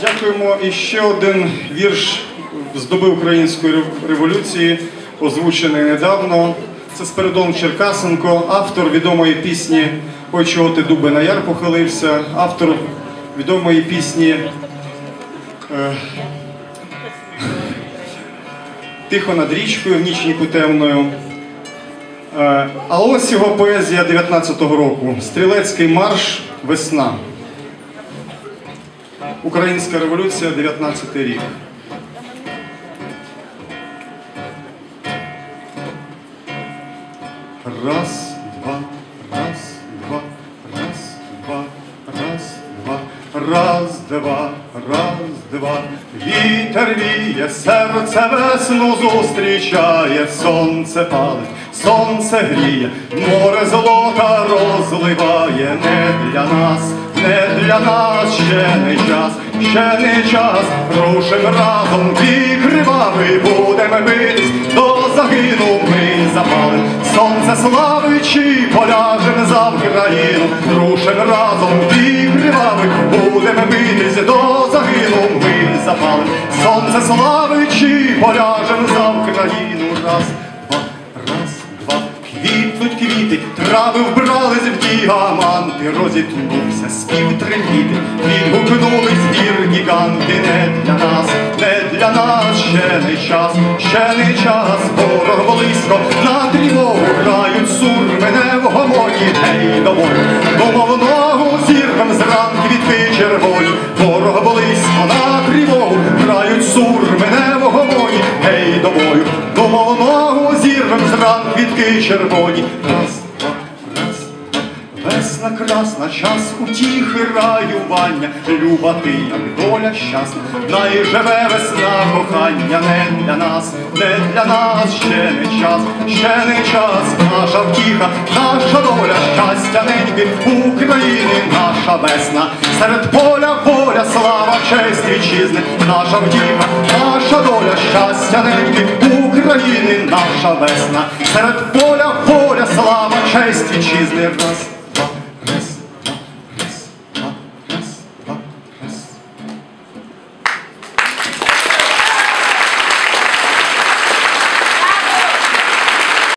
Дякуємо. І ще один вірш з доби української революції, озвучений недавно. Це Спиридон Черкасенко, автор відомої пісні Ой, чого ти дуби на яр похилився, автор відомої пісні е, Тихо над річкою в нічніку темною. Е, А ось його поезія 19-го року. Стрілецький марш Весна. Українська революція, 19 рік. Раз, два, раз, два, раз, два, раз, два, раз, два, раз, два. Вітер віє, серце весну зустрічає, сонце палить, сонце гріє, море золота розливає, не для нас, не для нас ще не час, ще не час, рушим разом кривавий, будемо битись, до загину ми запалим, сонце славичі, поляжем за Україну, рушим разом кривавий, будемо битись, до загину ми запалим, сонце славичі, поляжем квіти, трави вбрались в діаманти, розітнувся спів трембіти, відгукнулись гір гіганти, не для нас, не для нас, ще не час, ще не час, ворог близько, на тривогу грають сурми, не в гомоні, гей, домой, домовного зірвем зранки від червоні, ворог близько, червоні. Раз, два, раз, два. Весна красна, час утіхи раювання, люба ти, як доля щасна, най живе весна кохання, не для нас, не для нас, ще не час, ще не час, наша втіха, наша доля, щастя неньки України, наша весна, серед поля воля, слава, честь вітчизни, наша втіха, наша наша весна, серед поля поля, слава, честь вітчизни, раз,